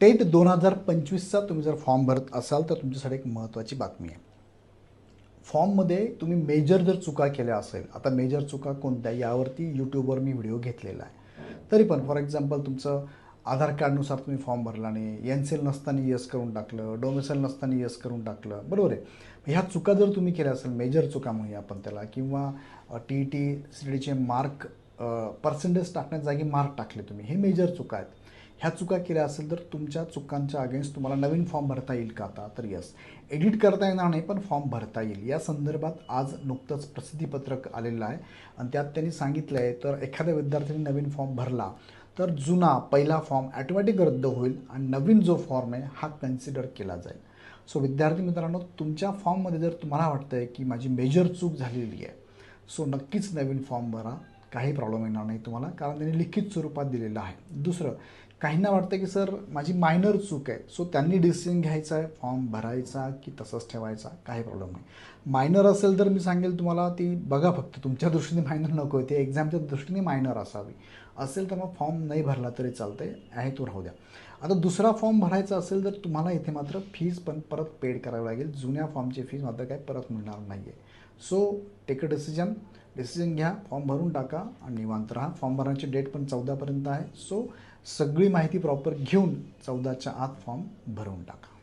TET दोन हजार पंचवीसचा तुम्ही जर फॉर्म भरत असाल तर तुमच्यासाठी एक महत्त्वाची बातमी आहे. फॉर्ममध्ये तुम्ही मेजर जर चुका केल्या असेल आता मेजर चुका कोणत्या यावरती यूट्यूबवर मी व्हिडिओ घेतलेला आहे. तरी पण फॉर एक्झाम्पल तुमचं आधार कार्डनुसार तुम्ही फॉर्म भरला नाही एन सेल नसताना यस करून टाकलं डोमेसेल नसताना यस करून टाकलं बरोबर आहे. ह्या चुका जर तुम्ही केल्या असेल मेजर चुका म्हणूया आपण त्याला किंवा टी ई टी सी डीचे मार्क पर्सेंटेज टाकण्याच्या जागी मार्क टाकले तुम्ही हे मेजर चुका आहेत. ह्या चुका केल्या असेल तर तुमच्या चुकांच्या अगेन्स्ट तुम्हाला नवीन फॉर्म भरता येईल का आता? तर यस एडिट करता येणार नाही पण फॉर्म भरता येईल. या संदर्भात आज नुकतंच प्रसिद्धीपत्रक आलेलं आहे आणि त्यात त्यांनी सांगितलं आहे तर एखाद्या विद्यार्थ्यांनी नवीन फॉर्म भरला तर जुना पहिला फॉर्म ॲटोमॅटिक रद्द होईल आणि नवीन जो फॉर्म आहे हा कन्सिडर केला जाईल. सो विद्यार्थी मित्रांनो तुमच्या फॉर्ममध्ये जर तुम्हाला वाटतं आहे की माझी मेजर चूक झालेली आहे सो नक्कीच नवीन फॉर्म भरा. काही प्रॉब्लेम येणार नाही तुम्हाला. कारण त्यांनी लिखित स्वरूपात दिलेलं आहे. दुसरं काहींना वाटतं की सर माझी मायनर चूक आहे. सो त्यांनी डिसिजन घ्यायचा आहे फॉर्म भरायचा की तसंच ठेवायचा काही प्रॉब्लेम नाही. मायनर असेल तर मी सांगेल तुम्हाला ती बघा फक्त. तुमच्या दृष्टीने मायनर नको आहे. ते एक्झामच्या दृष्टीने मायनर असावी. असेल तर मग फॉर्म नाही भरला तरी चालतं आहे तो राहू द्या. आता दुसरा फॉर्म भरायचा असेल तर तुम्हाला इथे मात्र फीज पण परत पेड करावी लागेल. जुन्या फॉर्मची फीज मात्र काय परत मिळणार नाही आहे so take a decision decision घ्या फॉर्म भरून टाका आणि निवांत राहा. फॉर्म भरण्याची डेट पण चौदापर्यंत आहे. सो सगळी माहिती प्रॉपर घेऊन चौदाच्या आत फॉर्म भरून टाका.